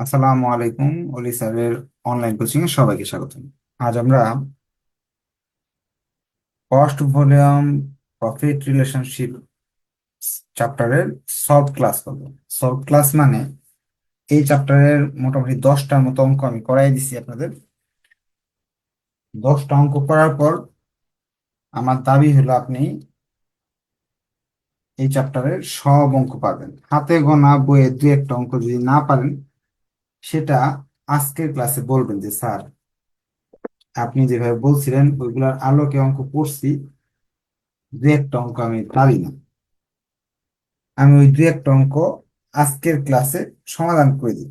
আসসালামু আলাইকুম অলি স্যারের অনলাইন কোচিং এ সবাইকে স্বাগত আজ আমরা কস্ট ভলিউম প্রফিট রিলেশনশিপ চ্যাপ্টারের সলভ ক্লাস করব। সলভ ক্লাস মানে এই চ্যাপ্টারের মোটামুটি দশটার মতো অঙ্ক আমি করাই দিছি আপনাদের। দশটা অঙ্ক করার পর আমার দাবি হলো আপনি এই চ্যাপ্টারের সব অঙ্ক পাবেন। হাতে গোনা, বইয়ে দু একটা অঙ্ক যদি না পারেন সেটা আজকের ক্লাসে বলবেন যে, স্যার, আপনি যেভাবে বলছিলেন, ওইগুলার আলোকে অঙ্ক পড়ছি দু একটা অঙ্ক আমি পারি না। আমি ওই দু একটা অঙ্ক আজকের ক্লাসে সমাধান করে দিই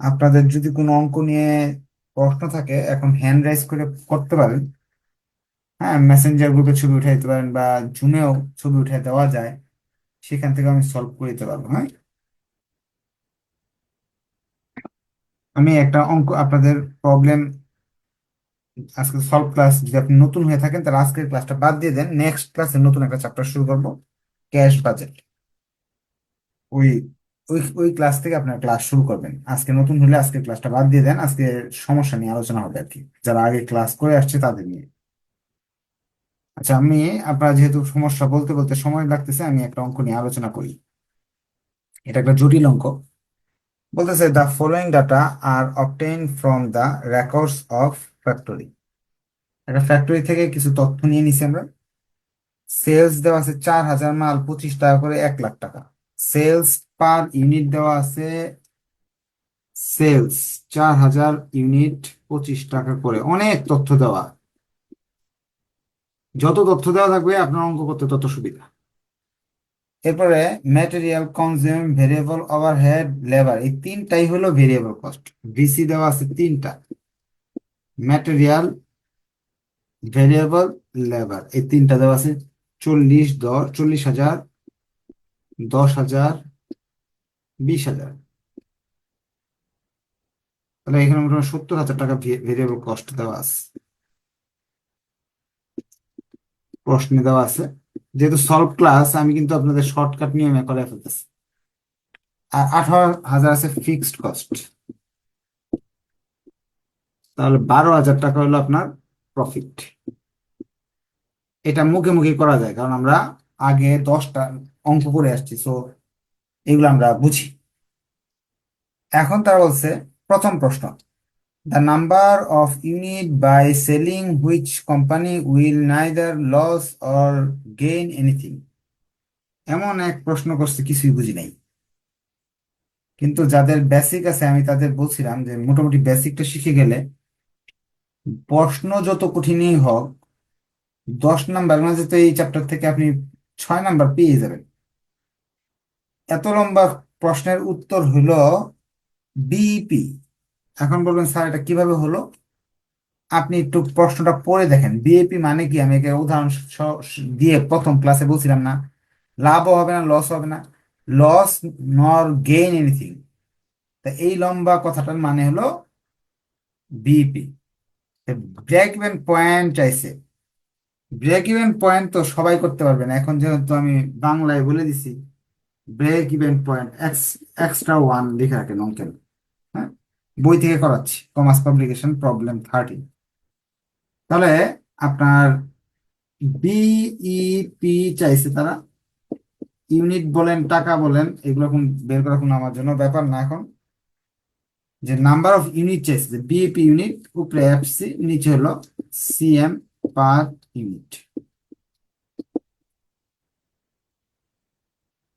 আপনাদের যদি কোনো অঙ্ক নিয়ে প্রশ্ন থাকে, এখন হ্যান্ড রাইজ করে করতে পারেন। হ্যাঁ মেসেঞ্জার গ্রুপে ছবি উঠে দিতে পারেন বা জুমেও ছবি উঠে দেওয়া যায়। সেখান থেকে আমি সলভ করে দিতে পারব হ্যাঁ? আমি একটা অঙ্ক, আপনাদের প্রবলেম আজকে সলভ ক্লাস যদি আপনি নতুন হয়ে থাকেন, তাহলে আজকের ক্লাসটা বাদ দিয়ে দেন। নেক্সট ক্লাসে নতুন একটা চ্যাপ্টার শুরু করব। ক্যাশ বাজেট ওই ওই ওই ক্লাস থেকে আপনার ক্লাস শুরু করবেন। আজকে নতুন হলে আজকে ক্লাসটা বাদ দিয়ে দেন। আজকে সমস্যা নিয়ে আলোচনা হবে আর কি। যারা আগে ক্লাস করে আসছে তাদের নিয়ে। আচ্ছা আমি আপনারা যেহেতু সমস্যা বলতে বলতে সময় লাগতেছে, আমি একটা অঙ্ক নিয়ে আলোচনা করি। এটা একটা জটিল অঙ্ক। বলতেছে the following data are obtained from the records of factory একটা ফ্যাক্টরি থেকে কিছু তথ্য নিয়ে নিছি আমরা। সেলস দেওয়া আছে চার হাজার মাল, পঁচিশ টাকা করে এক লাখ টাকা। সেলস পার ইউনিট দেওয়া আছে সেলস চার হাজার ইউনিট পঁচিশ টাকা করে। অনেক তথ্য দেওয়া। যত তথ্য দেওয়া থাকবে, আপনার অঙ্ক করতে তত সুবিধা। এরপরে material consume variable overhead labour এই তিনটাই হলো ভেরিয়েবল কস্ট ভিসি দেওয়া আছে তিনটা। ম্যাটেরিয়াল ভেরিয়েবল লেবার এই তিনটা দেওয়া আছে। চল্লিশ দশ, চল্লিশ হাজার, দশ হাজার, বিশ হাজার। তাহলে এখানে মোটামুটি সত্তর হাজার টাকা ভেরিয়েবল কস্ট দেওয়া আছে। প্রশ্নে দেওয়া আছে যেহেতু সলভ ক্লাস আমি কিন্তু আপনাদের শর্টকাট নিয়মে করে ফেলতেছি। আর আঠারো হাজার আছে ফিক্সড কস্ট তাহলে বারো হাজার টাকা হলো আপনার প্রফিট এটা মুখে মুখে করা যায়, কারণ আমরা আগে দশটা অঙ্ক করে আসছি সো এগুলো আমরা বুঝি। এখন তারা বলছে, প্রথম প্রশ্ন the number of unit by selling which company will neither loss or gain anything এমন এক প্রশ্ন করছে, কিছুই বুঝি নাই। কিন্তু যাদের বেসিক আছে, আমি তাদের বলছিলাম যে মোটামুটি বেসিকটা শিখে গেলে প্রশ্ন যত কঠিনই হোক, দশ নাম্বার মাঝে তো এই চ্যাপ্টার থেকে আপনি ছয় নাম্বার পেয়ে যাবেন। এত লম্বা প্রশ্নের উত্তর হলো বিইপি এখন বলবেন, স্যার, এটা কীভাবে হলো? আপনি একটু প্রশ্নটা পড়ে দেখেন। বিএপি মানে কি? আমি একে উদাহরণ দিয়ে প্রথম ক্লাসে বলছিলাম না। লাভও হবে না লস হবে না। লস নর গেইন এনিথিং তা এই লম্বা কথাটার মানে হলো বিইপি ব্রেক ইভেন পয়েন্ট চাইছে। ব্রেক ইভেন পয়েন্ট তো সবাই করতে পারবে না। এখন যেহেতু আমি বাংলায় বলে দিছি break even point X extra one লিখে রাখেন অঙ্কের। হ্যাঁ? বই থেকে করাচ্ছি কমার্স পাবলিকেশন প্রবলেম থার্টি তাহলে আপনার বিইপি চাইছে তারা ইউনিট বলেন, টাকা বলেন, এগুলো এখন বের করা কোনো আমার জন্য ব্যাপার না এখন। যে নাম্বার অফ ইউনিট চাইছে, যে বিইপি ইউনিট উপরে এফসি নিচে হলো সিএম পার ইউনিট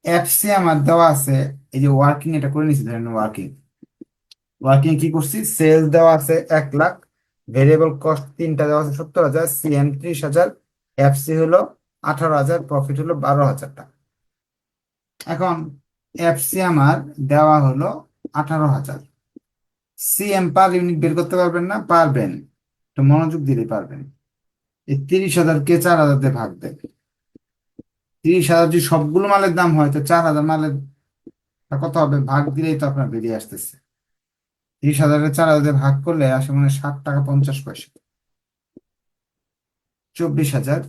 এফসি আমার দেওয়া আছে, এই যে ওয়ার্কিং এটা করে নিচ্ছি ধরেন ওয়ার্কিং ওয়ার্কিং কি করছি? সেলস দেওয়া আছে এক লাখ, ভেরিয়েবল কস্ট তিনটা দেওয়া আছে সত্তর হাজার, সিএম ত্রিশ হাজার, এফসি হলো আঠারো হাজার, প্রফিট হলো বারো হাজার টাকা। এখন এফসি আমার দেওয়া হলো আঠারো হাজার। সিএম পার ইউনিট বের করতে পারবেন না, পারবেন। একটু মনোযোগ দিলে পারবেন। এই তিরিশ হাজার কে চার হাজার দিয়ে ভাগ দেবে তিরিশ হাজার যদি সবগুলো মালের দাম হয়, তো চার হাজার মালের কত হবে? ভাগ দিলেই তো আপনার বেরিয়ে আসতেছে। তিরিশ হাজারের চার হাজার ভাগ করলে আসে মানে ষাট টাকা পঞ্চাশ পয়সা। চব্বিশ হাজার,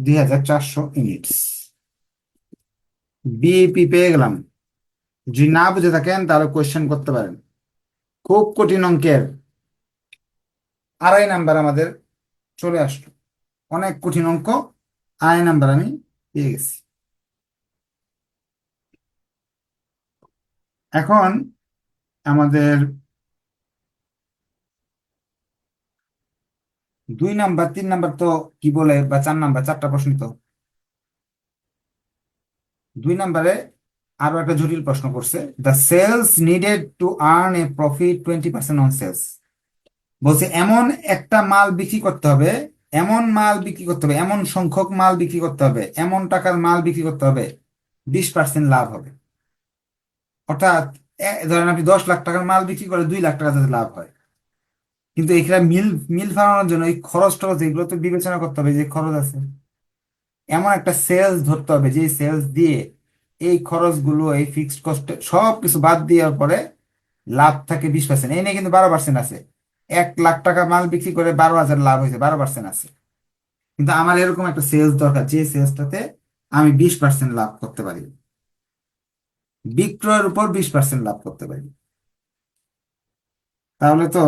দুই হাজার চারশো ইউনিটস। বিএপি পেয়ে গেলাম। যদি না বুঝে থাকেন, তাহলে কোয়েশ্চেন করতে পারেন। খুব কঠিন অঙ্কের। আড়াই নাম্বার আমাদের চলে আসলো। অনেক কঠিন অঙ্ক, আড়াই নাম্বার আমি পেয়ে গেছি। এখন আমাদের দুই নাম্বার, তিন নাম্বার তো কি বলে বা চার নাম্বার, চারটা প্রশ্ন তো। দুই নাম্বারে আরও একটা জটিল প্রশ্ন করছে। The sales needed to earn a profit twenty percent on sales বলছে, এমন একটা মাল বিক্রি করতে হবে, এমন মাল বিক্রি করতে হবে, এমন সংখ্যক মাল বিক্রি করতে হবে, এমন টাকার মাল বিক্রি করতে হবে, বিশ পার্সেন্ট লাভ হবে। অর্থাৎ ধরেন আপনি দশ লাখ টাকার মাল বিক্রি করে দুই লাখ টাকা যাতে লাভ হয় কিন্তু এখানে মিল মিল বানানোর জন্য এই খরচ টরচ এগুলো তো বিবেচনা করতে হবে, যে খরচ আছে। এমন একটা সেলস ধরতে হবে, যে সেলস দিয়ে এই খরচগুলো, এই ফিক্সড কস্ট সব কিছু বাদ দেওয়ার পরে লাভ থাকে বিশ পার্সেন্ট এই নিয়ে কিন্তু বারো পার্সেন্ট আছে। এক লাখ টাকা মাল বিক্রি করে বারো হাজার লাভ হয়েছে, বারো পার্সেন্ট আছে। কিন্তু আমার এরকম একটা সেলস দরকার, যে সেলসটাতে আমি বিশ পার্সেন্ট লাভ করতে পারি। বিক্রয়ের উপর বিশ পার্সেন্ট লাভ করতে পারি। তাহলে তো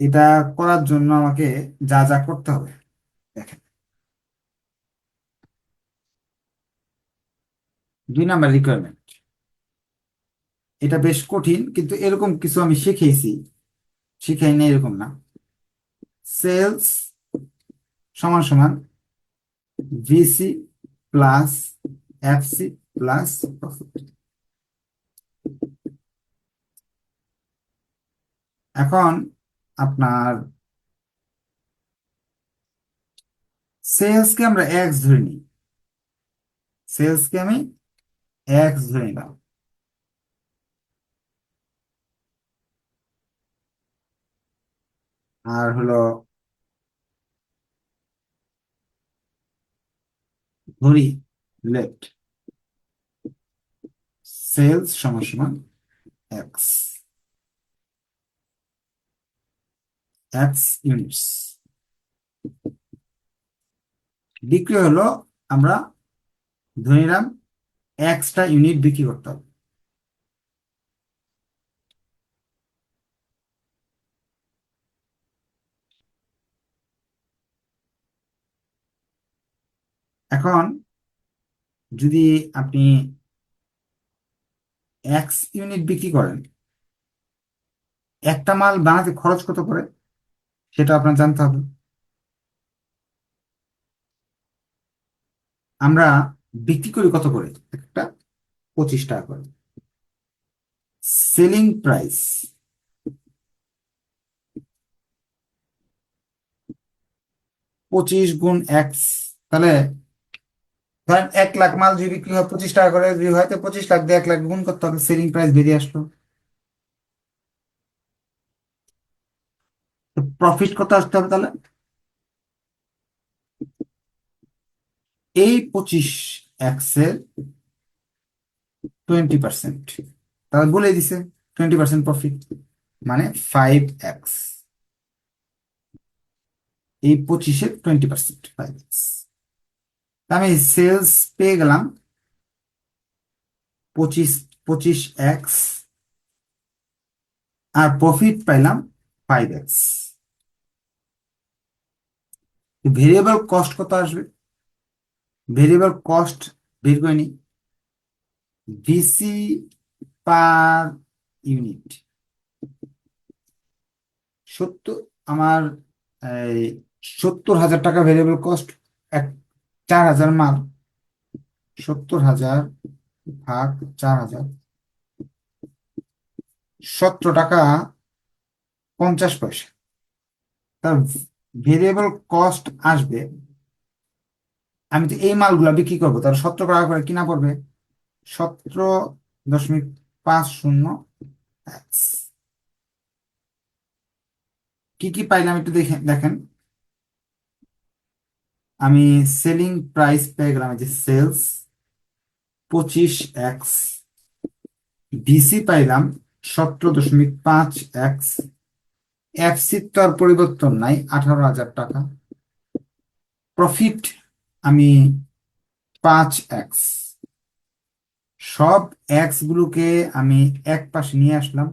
এটা করার জন্য আমাকে যা যা করতে হবে। দেখেন। দুই নাম্বার রিকোয়ারমেন্ট এটা বেশ কঠিন, কিন্তু এরকম কিছু আমি শিখেছি। শিখাই না এরকম না। সেলস সমান সমান VC plus FC plus profit এখন আপনার সেলসকে আমরা এক্স ধরে নিই। সেলসকে আমি এক্স ধরে নিলাম। আর হলো ধরি লেফট সেলস সমান সমান এক্স এক্স ইউনিটস বিক্রি হলো আমরা ধরে নিলাম এক্সটা ইউনিট বিক্রি করতে হবে। এখন যদি আপনি এক্স ইউনিট বিক্রি করেন, একটা মাল বানাতে খরচ কত করে? সেটা আপনার জানতে হবে। আমরা বিক্রি করি কত করে? একটা পঁচিশ টাকা করে। সেলিং প্রাইস পঁচিশ গুণ এক্স তাহলে ধরেন এক লাখ মাল যদি বিক্রি হয় পঁচিশ টাকা করে, যদি হয় তো পঁচিশ লাখ দিয়ে এক লাখ গুণ করতে হবে। সেলিং প্রাইস বেরিয়ে আসলো। প্রফিট কত আসতে হবে তাহলে? এই পঁচিশ এক্সের টোয়েন্টি পার্সেন্ট তাহলে বলে দিছে টোয়েন্টি পার্সেন্ট প্রফিট মানে ফাইভ এক্স। এই পঁচিশের টোয়েন্টি পার্সেন্ট ফাইভ এক্স। আমি সেলস পেয়ে গেলাম পঁচিশ পঁচিশ এক্স, আর প্রফিট পাইলাম ফাইভ এক্স। ভেরিয়েবল কস্ট কত আসবে? ভেরিয়েবল কস্ট বের করে নি ভিসি পার ইউনিট সত্তর, আমার সত্তর হাজার টাকা ভেরিয়েবল কস্ট এক, চার হাজার মাল। সত্তর হাজার ভাগ চার হাজার। সতেরো টাকা পঞ্চাশ পয়সা। তার ভেরিয়েবল কস্ট আসবে, আমি তো এই মালগুলা বিক্রি করব তার সতেরো টাকা করে কিনা পড়বে? সতেরো দশমিক পাঁচ শূন্য কি কি পাইলাম একটু দেখে, দেখেন। আমি সেলিং প্রাইস পেয়ে গেলাম যে সেলস পঁচিশ এক্স ভিসি পাইলাম সতেরো দশমিক পাঁচ এক্স এফসি তো আর পরিবর্তন নাই, আঠারো হাজার টাকা। প্রফিট আমি পাঁচ এক্স সব এক্স গুলোকে আমি এক পাশে নিয়ে আসলাম।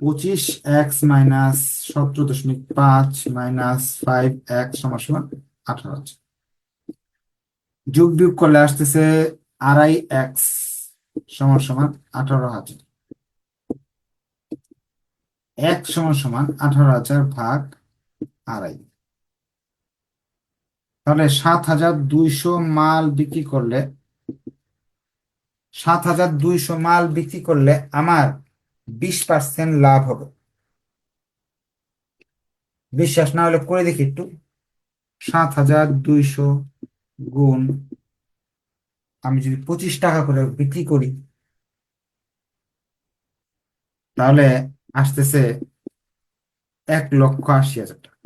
পঁচিশ এক্স মাইনাস সতেরো দশমিক পাঁচ মাইনাস ফাইভ এক্স সমান সমান আঠারো আছে যোগ বিয়োগ করলে আসতেছে আড়াই এক্স সমান সমান আঠারো হাজার। এক সমান সমান আঠারো হাজার ভাগ আড়াই। তাহলে সাত হাজার দুইশো মাল বিক্রি করলে, সাত হাজার দুইশো মাল বিক্রি করলে আমার বিশ পার্সেন্ট লাভ হবে। বিশ্বাস না হলে করে দেখি একটু। সাত হাজার দুইশো গুণ আমি যদি পঁচিশ টাকা করে বিক্রি করি, তাহলে আসতেছে এক লক্ষ আশি হাজার টাকা।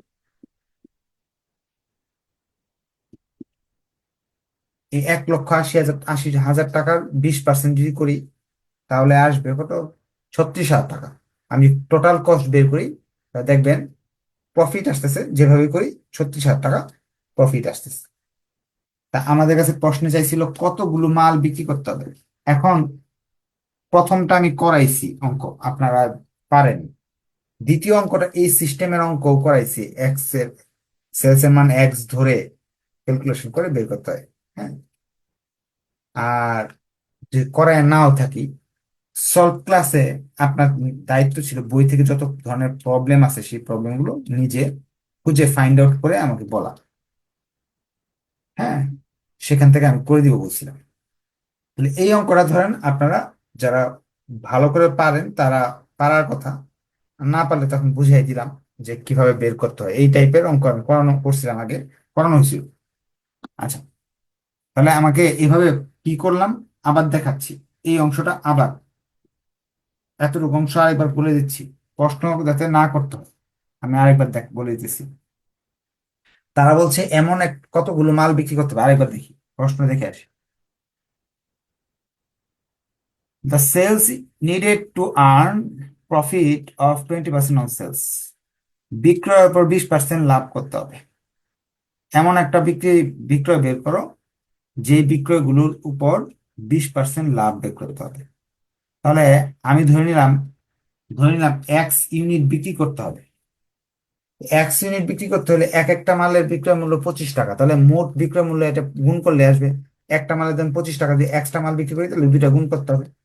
এই এক লক্ষ আশি হাজার আশি হাজার টাকার বিশ পার্সেন্ট যদি করি, তাহলে আসবে কত? ছত্রিশ হাজার টাকা। আমি টোটাল কস্ট বের করি দেখবেন প্রফিট আসতেছে, যেভাবে করি ছত্রিশ হাজার টাকা প্রফিট আসতেছে। তা আমাদের কাছে প্রশ্ন চাইছিল, কতগুলো মাল বিক্রি করতে হবে? এখন প্রথমটা আমি করাইছি অঙ্ক, আপনারা পারেন। দ্বিতীয় অঙ্কটা এই সিস্টেমের অঙ্ক করাইছি। এক্সের সেলস এর মান এক্স ধরে ক্যালকুলেশন করে বের করতে হয় হ্যাঁ? আর যে করায় নাও থাকি সলভ ক্লাসে আপনার দায়িত্ব ছিল বই থেকে যত ধরনের প্রবলেম আছে সেই প্রবলেমগুলো নিজে খুঁজে ফাইন্ড আউট করে আমাকে বলা। হ্যাঁ? সেখান থেকে আমি করে দিব বলছিলাম। তাহলে এই অঙ্কটা ধরেন আপনারা যারা ভালো করে পারেন তারা পারার কথা। না পারলে তখন বুঝিয়ে দিলাম যে কীভাবে বের করতে হয়। এই টাইপের অঙ্ক আমি করানো করছিলাম আগে, করানো হয়েছিল। আচ্ছা তাহলে আমাকে এইভাবে কি করলাম? আবার দেখাচ্ছি। এই অংশটা আবার। এতটুকু অংশ আরেকবার বলে দিচ্ছি। প্রশ্ন যাতে না করতে হয়। আমি আরেকবার দেখ, বলে দিতেছি। তারা বলছে, এমন এক কতগুলো মাল বিক্রি করতে হবে? আরেকবার দেখি। প্রশ্ন দেখে আসি। The sales needed to earn profit of 20% on sales. বিক্রয়ের উপর বিশ পার্সেন্ট লাভ করতে হবে। এমন একটা বিক্রি, বিক্রয় বের করো, যে বিক্রয়গুলোর উপর বিশ পার্সেন্ট লাভ বের করতে হবে। তাহলে আমি ধরে নিলাম ধরে নিলাম এক্স ইউনিট বিক্রি করতে হবে। এক্স ইউনিট বিক্রি করতে হলে এক একটা মালের বিক্রয় মূল্য পঁচিশ টাকা। তাহলে মোট বিক্রয় মূল্য এটা গুণ করলে আসবে। একটা মালের দাম পঁচিশ টাকা দিয়ে এক্সট্রা মাল বিক্রি করি তাহলে দুইটা গুণ করতে হবে।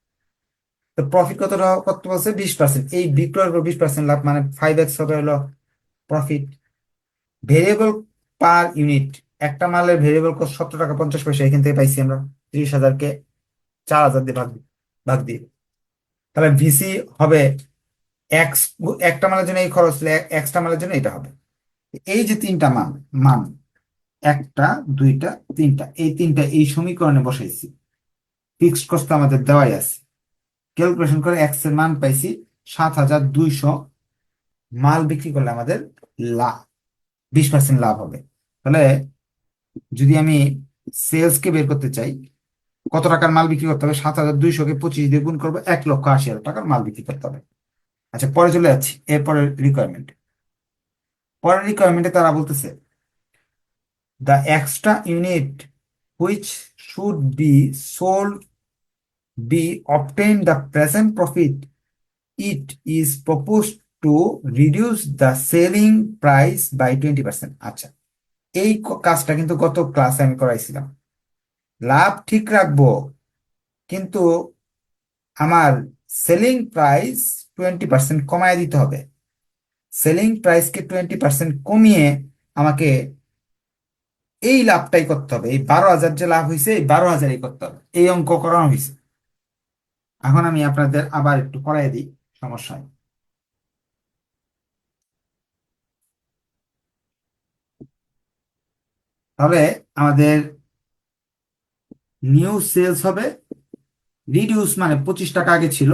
তো প্রফিট কতটা কত বলছে বিশ পার্সেন্ট এই বিক্রয়ের উপর বিশ পার্সেন্ট লাভ মানে ফাইভ এক্স হবে হলো প্রফিট ভেরিয়েবল পার ইউনিট একটা মালের ভেরিয়েবল কস্ট সত্তর টাকা, পঞ্চাশ পয়সা। এখান থেকে পাইছি আমরা ত্রিশ হাজারকে চার হাজার দিয়ে ভাগ ভাগ দিয়ে। তাহলে ভিসি হবে এক্স একটা মালের জন্য এই খরচ এক্সট্রা মালের জন্য এটা হবে। এই যে তিনটা মান মান, একটা, দুইটা, তিনটা, এই তিনটা এই সমীকরণে বসাইছি। ফিক্সড কস্ট আমাদের দেওয়াই আছে। ক্যালকুলেশন করে এক্সের মান পাইছি সাত হাজার দুইশো। মাল বিক্রি করলে আমাদের লাভ বিশ পার্সেন্ট লাভ হবে। তাহলে যদি আমি সেলস কে বের করতে চাই, কত টাকার মাল বিক্রি করতে হবে? সাত হাজার দুইশো কে পঁচিশ দিয়ে গুণ করব এক লক্ষ আশি হাজার টাকার মাল বিক্রি করতে হবে। আচ্ছা পরে চলে যাচ্ছি। এরপরের রিকোয়ারমেন্ট পরের রিকোয়ারমেন্টে তারা বলতেছে the extra unit which should be sold be obtained the present profit, it is proposed to reduce the selling price by 20%. আচ্ছা এই কাজটা কিন্তু গত ক্লাসে আমি করাইছিলাম। লাভ ঠিক রাখব কিন্তু আমার সেলিং প্রাইস টোয়েন্টি পার্সেন্ট কমায় দিতে হবে। সেলিং প্রাইসকে টোয়েন্টি পার্সেন্ট কমিয়ে আমাকে এই লাভটাই করতে হবে। এই বারো হাজার যে লাভ হয়েছে এই বারো হাজারই করতে হবে। এই অঙ্ক করানো হয়েছে এখন আমি আপনাদের আবার একটু করাই দিই, সমস্যা নেই। তাহলে আমাদের নিউ সেলস হবে রিডিউস মানে পঁচিশ টাকা আগে ছিল,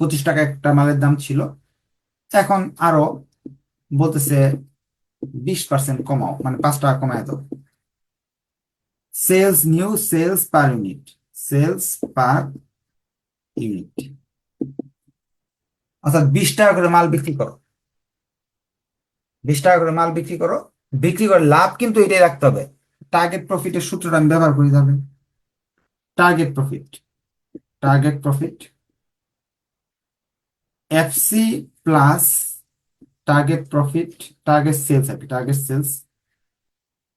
পঁচিশ টাকা একটা মালের দাম ছিল, এখন আরও বলতেছে বিশ পার্সেন্ট কমাও মানে পাঁচ টাকা কমায় দাও sales new sales per unit sales per unit. অর্থাৎ বিশ টাকা করে মাল বিক্রি করো। বিশ টাকা করে মাল বিক্রি করো। বিক্রি করে লাভ কিন্তু এটাই রাখতে হবে। টার্গেট প্রফিটের সূত্রটা আমি ব্যবহার করি যাবে target profit target profit FC plus target profit target sales আর কি টার্গেট সেলস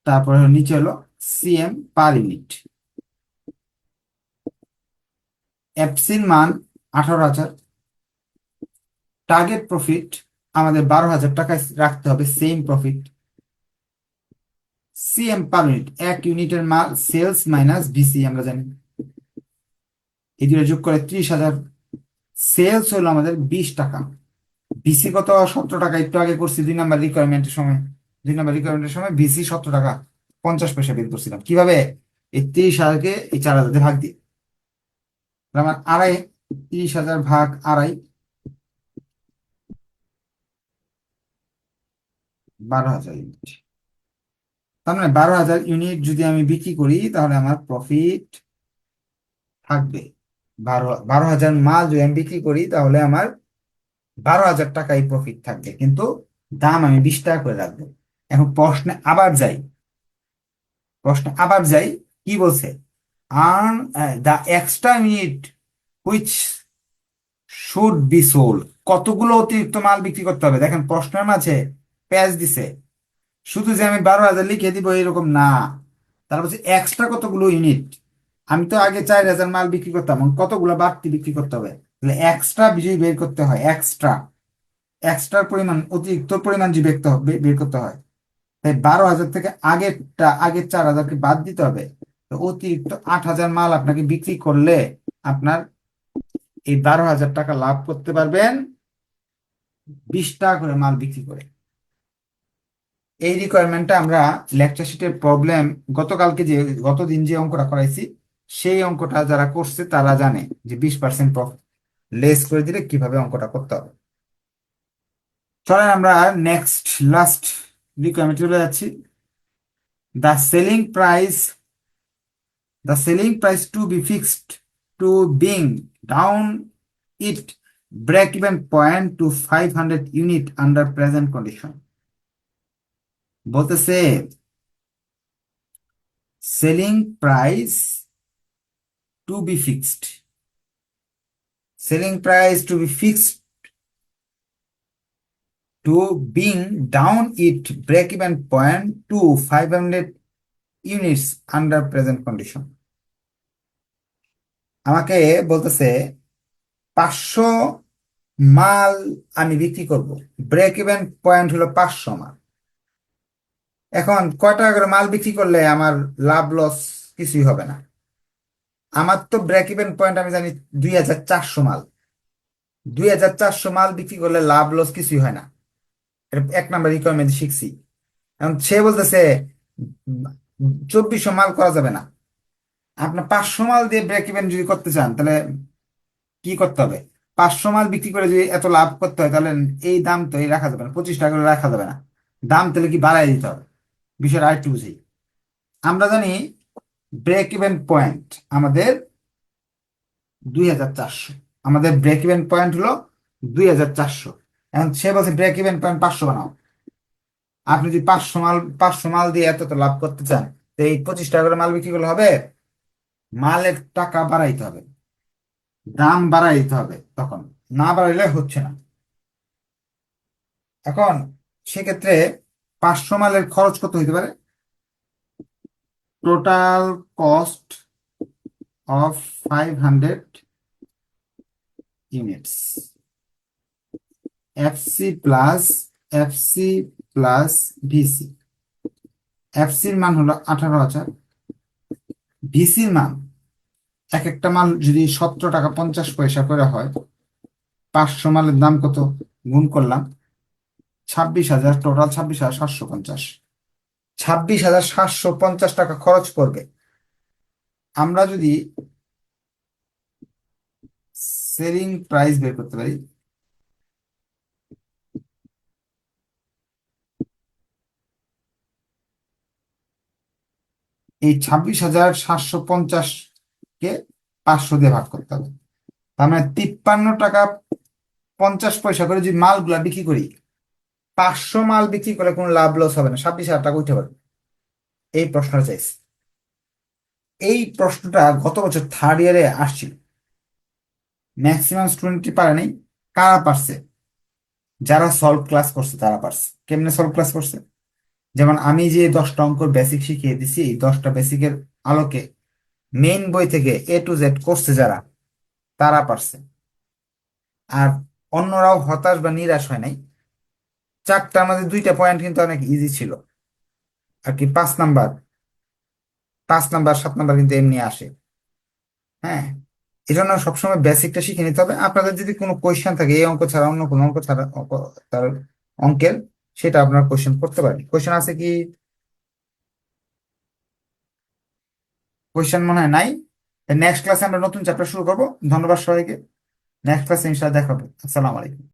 তারপরে নিচে হলো সিএম পার ইউনিট এফসির মান আঠারো হাজার। টার্গেট প্রফিট আমাদের বারো হাজার টাকায় রাখতে হবে same profit CM per unit এক ইউনিটের মাল সেলস মাইনাস বিসি আমরা জানি। এই দুটো যোগ করে ত্রিশ হাজার। সেলস হলো আমাদের বিশ টাকা। বিসি কত? সতেরো টাকা। একটু আগে করছি দুই নাম্বার রিকোয়ারমেন্টের সময়। দুই নাম্বার রিকোয়ারমেন্টের সময় বিসি সতেরো টাকা। পঞ্চাশ পয়সা বের করছিলাম। কীভাবে? এই তিরিশ হাজারকে এই চার হাজার ভাগ দিয়ে। আমার আড়াই, তিরিশ হাজার ভাগ আড়াই, বারো হাজার ইউনিট তার মানে বারো হাজার ইউনিট যদি আমি বিক্রি করি, তাহলে আমার প্রফিট থাকবে। বারো বারো হাজার মাল যদি আমি বিক্রি করি, তাহলে আমার বারো হাজার টাকাই প্রফিট থাকবে। কিন্তু দাম আমি বিশ টাকা করে রাখব। এখন প্রশ্নে আবার যাই। প্রশ্নে আবার যাই, কি বলছে? Earn the extra unit which should be sold কতগুলো অতিরিক্ত মাল বিক্রি করতে হবে? দেখেন, প্রশ্নের মাঝে প্যাচ দিছে। শুধু যে আমি বারো হাজার লিখে দিব, এরকম না। তার বলছে এক্সট্রা কতগুলো ইউনিট আমি তো আগে চার হাজার মাল বিক্রি করতাম কতগুলো বাড়তি বিক্রি করতে হবে? তাহলে এক্সট্রা বিজয়ী বের করতে হয় এক্সট্রা এক্সট্রার পরিমাণ, অতিরিক্ত পরিমাণ যে বের করতে হয়। তাই বারো হাজার থেকে আগেরটা, আগের চার হাজারকে বাদ দিতে হবে। অতিরিক্ত আট হাজার মাল আপনাকে বিক্রি করলে আপনার এই বারো হাজার টাকা লাভ করতে পারবেন। বিশ টাকা করে মাল বিক্রি করে। এই রিকোয়ারমেন্টটা আমরা লেকচার শিটের প্রবলেম গতকালকে যে, গতদিন যে অঙ্কটা করাইছি, সেই অঙ্কটা যারা করছে তারা জানে যে বিশ পার্সেন্ট প্রফিট লেস করে দিলে কীভাবে অঙ্কটা করতে হবে? চলেন আমরা নেক্সট লাস্ট রিকোয়ারমেন্ট চলে যাচ্ছি। The selling price the selling price to be fixed to bring down it break even point to five hundred unit under present condition বলতেছে selling price to be fixed selling price to be fixed to bring down it break-even point to 500 units under present condition. আমাকে বলতেছে, পাঁচশো মাল আমি বিক্রি করব। Break even point হলো পাঁচশো মাল। এখন কয় টাকা করে মাল বিক্রি করলে আমার লাভ লস কিছুই হবে না। আমার তো ব্রেক ইভেন পয়েন্ট আমি জানি দুই হাজার চারশো মাল। দুই হাজার চারশো মাল বিক্রি করলে লাভ লস কিছুই হয় না। এক নাম্বার রিকোয়ারমেন্ট শিখছি। এখন সে বলতেছে চব্বিশশো মাল করা যাবে না। আপনার পাঁচশো মাল দিয়ে ব্রেক ইভেন যদি করতে চান, তাহলে কি করতে হবে? পাঁচশো মাল বিক্রি করে যদি এত লাভ করতে হয়, তাহলে এই দাম তো এই রাখা যাবে না, পঁচিশ টাকা করে রাখা যাবে না। দাম তাহলে কি বাড়াই দিতে হবে? বিষয়টা আরেকটু বুঝি। আমরা জানি ব্রেক ইভেন পয়েন্ট আমাদের দুই হাজার চারশো। আমাদের ব্রেক ইভেন পয়েন্ট হলো দুই হাজার চারশো। এখন সে বলছে ব্রেক ইভেন পয়েন্ট পাঁচশো বানাও। আপনি যদি পাঁচশো মাল পাঁচশো মাল দিয়ে এত তো লাভ করতে চান, তো এই পঁচিশ টাকা করে মাল বিক্রি করলে হবে মালের টাকা বাড়াইতে হবে, দাম বাড়াই দিতে হবে তখন। না বাড়াইলে হচ্ছে না। এখন সেক্ষেত্রে পাঁচশো মালের খরচ কত হইতে পারে? Total cost of five hundred units FC plus FC plus VC এফসির মান হলো আঠারো হাজার। ভিসির মান, এক একটা মাল যদি সতেরো টাকা পঞ্চাশ পয়সা করে হয়, পাঁচশো মালের দাম কত? গুণ করলাম ছাব্বিশ হাজার টোটাল ছাব্বিশ হাজার সাতশো পঞ্চাশ। ছাব্বিশ হাজার সাতশো পঞ্চাশ টাকা খরচ করবে আমরা যদি সেলিং প্রাইস বের করতে পারি এই ছাব্বিশ হাজার সাতশো পঞ্চাশ কে পাঁচশো দিয়ে ভাগ করতে হবে। তার মানে তিপ্পান্ন টাকা পঞ্চাশ পয়সা করে যদি মালগুলা বিক্রি করি, পাঁচশো মাল বিক্রি করলে কোনো লাভ লস হবে না। ছাব্বিশ হাজার টাকা উঠে পারবে এই প্রশ্নটা চাইছি। এই প্রশ্নটা গত বছর থার্ড ইয়ারে আসছিল। ম্যাক্সিমাম স্টুডেন্টই পারে নাই, কারা পারছে? যারা সলভ ক্লাস করছে, তারা পারছে। কেমনে সলভ ক্লাস করছে? যেমন আমি যে দশটা অঙ্কর বেসিক শিখিয়ে দিছি, এই দশটা বেসিকের আলোকে মেইন বই থেকে এ টু জেড করছে যারা, তারা পারছে। আর অন্যরাও হতাশ বা নিরাশ হয় নাই। চারটা আমাদের দুইটা পয়েন্ট কিন্তু অনেক ইজি ছিল। আর কি পাঁচ নাম্বার পাঁচ নাম্বার, সাত নাম্বার কিন্তু এমনি আসে। হ্যাঁ এই জন্য সবসময় বেসিকটা শিখে নিতে হবে। আপনাদের যদি কোনো কোয়েশ্চেন থাকে, এই অঙ্ক ছাড়া, অন্য কোনো অঙ্ক ছাড়া তার অঙ্কের সেটা আপনার কোশ্চেন করতে পারেন। কোয়েশ্চেন আছে কি? কোয়েশ্চেন মনে হয় নাই? নেক্সট ক্লাসে আমরা নতুন চ্যাপ্টার শুরু করব। ধন্যবাদ সবাইকে। নেক্সট ক্লাসে ইনশাআল্লাহ দেখাবো। আসসালামু আলাইকুম।